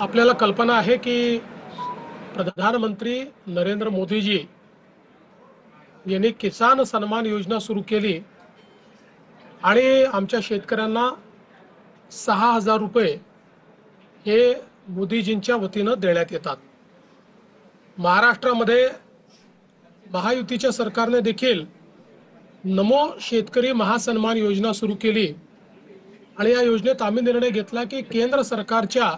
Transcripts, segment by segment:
आपल्याला कल्पना आहे की प्रधानमंत्री नरेंद्र मोदीजी यांनी किसान सन्मान योजना सुरू केली आणि आमच्या शेतकऱ्यांना सहा हजार रुपये हे मोदीजींच्या वतीनं देण्यात येतात. महाराष्ट्रामध्ये महायुतीच्या सरकारने देखील नमो शेतकरी महासन्मान योजना सुरू केली. आणि या योजनेत आम्ही निर्णय घेतला की केंद्र सरकारच्या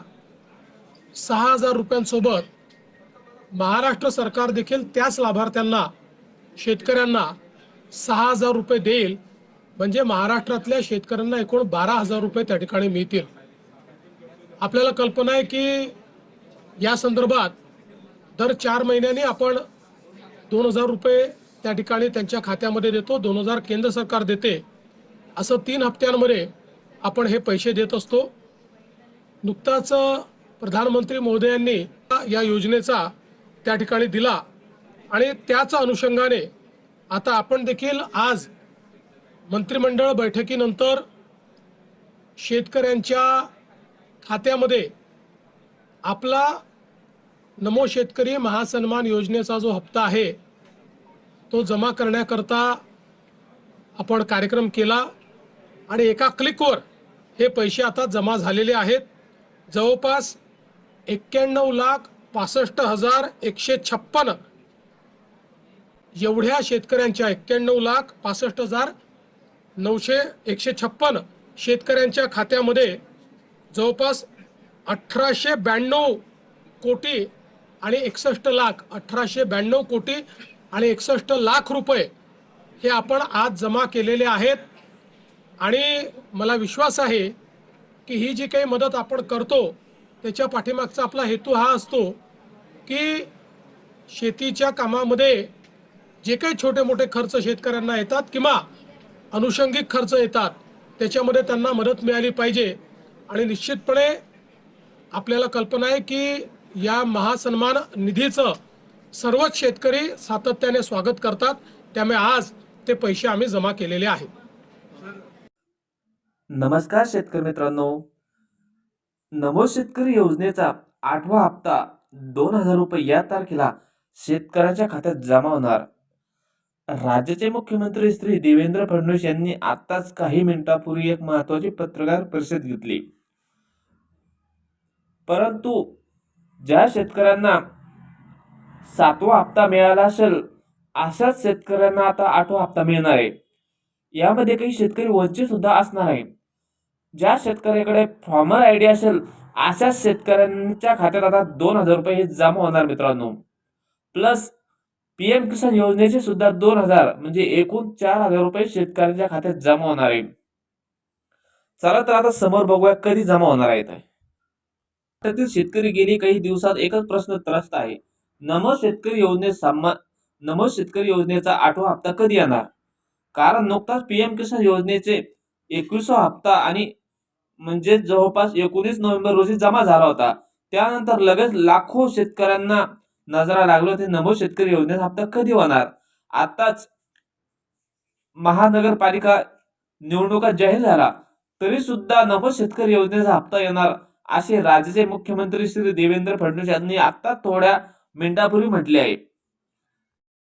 सहा हजार रुपयांसोबत महाराष्ट्र सरकार देखील त्याच लाभार्थ्यांना शेतकऱ्यांना सहा हजार रुपये देईल. म्हणजे महाराष्ट्रातल्या शेतकऱ्यांना एकूण बारा हजार रुपये त्या ठिकाणी मिळतील. आपल्याला कल्पना आहे की या संदर्भात दर चार महिन्यांनी आपण दोन हजार रुपये त्या ठिकाणी त्यांच्या खात्यामध्ये देतो दोन हजार केंद्र सरकार देते. असं तीन हप्त्यांमध्ये आपण हे पैसे देत असतो. नुकताच प्रधानमंत्री महोदयांनी या योजनेचा त्या ठिकाणी दिला. आणि त्याच अनुषंगाने आता आपण देखील आज मंत्रिमंडळ बैठकीनंतर शेतकऱ्यांच्या खात्यामध्ये आपला नमो शेतकरी महासन्मान योजनेचा जो हप्ता आहे तो जमा करण्याकरता आपण कार्यक्रम केला आणि एका क्लिकवर हे पैसे आता जमा झालेले आहेत. जवळपास एक्क्याण्णव लाख पासष्ट हजार एकशे छप्पन एवढ्या शेतकऱ्यांच्या एक्क्याण्णव लाख पासष्ट हजार नऊशे एकशे छप्पन शेतकऱ्यांच्या खात्यामध्ये जवळपास अठराशे ब्याण्णव कोटी आणि एकसष्ट लाख अठराशे ब्याण्णव कोटी आणि एकसष्ट लाख रुपये हे आपण आज जमा केलेले आहेत. आणि मला विश्वास आहे की ही जी काही मदत आपण करतो त्याच्या पाठीमागचा आपला हेतू हा असतो की शेतीच्या कामामध्ये जे काही छोटे मोठे खर्च शेतकऱ्यांना येतात किंवा अनुषंगिक खर्च येतात त्याच्यामध्ये त्यांना मदत मिळाली पाहिजे. आणि निश्चितपणे आपल्याला कल्पना आहे की या महासन्मान निधीचं सर्वच शेतकरी सातत्याने स्वागत करतात. त्यामुळे आज ते पैसे आम्ही जमा केलेले आहेत. नमस्कार शेतकरी मित्रांनो. नमो शेतकरी योजनेचा आठवा हप्ता दोन हजार रुपये या तारखेला शेतकऱ्याच्या खात्यात जमा होणार. राज्याचे मुख्यमंत्री श्री देवेंद्र फडणवीस यांनी आताच काही मिनिटापूर्वी एक महत्वाची पत्रकार परिषद घेतली. परंतु ज्या शेतकऱ्यांना सातवा हप्ता मिळाला असेल अशाच शेतकऱ्यांना आता आठवा हप्ता मिळणार आहे. यामध्ये काही शेतकरी वंचित सुद्धा असणार आहे ज्या शेतकऱ्याकडे फॉर्मर आय डी असेल अशाच शेतकऱ्यांच्या खात्यात आता दोन हजार रुपये हे जमा होणार मित्रांनो. प्लस पी एम किसान योजनेचे सुद्धा दोन हजार म्हणजे एकूण चार हजार रुपये शेतकऱ्यांच्या खात्यात जमा होणार आहे चला तर आता समोर बघूया कधी जमा होणार आहेत. शेतकरी गेली काही दिवसात एकच प्रश्न त्रस्त आहे. नमो शेतकरी योजने सन्मान नमो शेतकरी योजनेचा आठवा हप्ता कधी येणार? कारण नुकताच पीएम किसान योजनेचे एकविसवा हप्ता आणि म्हणजे जवळपास एकोणीस नोव्हेंबर रोजी जमा झाला होता. त्यानंतर लगेच लाखो शेतकऱ्यांना नजरा लागलो होते. नमो शेतकरी योजनेचा हप्ता कधी होणार? आताच महानगरपालिका निवडणुका जाहीर झाला तरी सुद्धा नमो शेतकरी योजनेचा हप्ता येणार असे राज्याचे मुख्यमंत्री श्री देवेंद्र फडणवीस यांनी आता थोड्या मिनिटापूर्वी म्हटले आहे.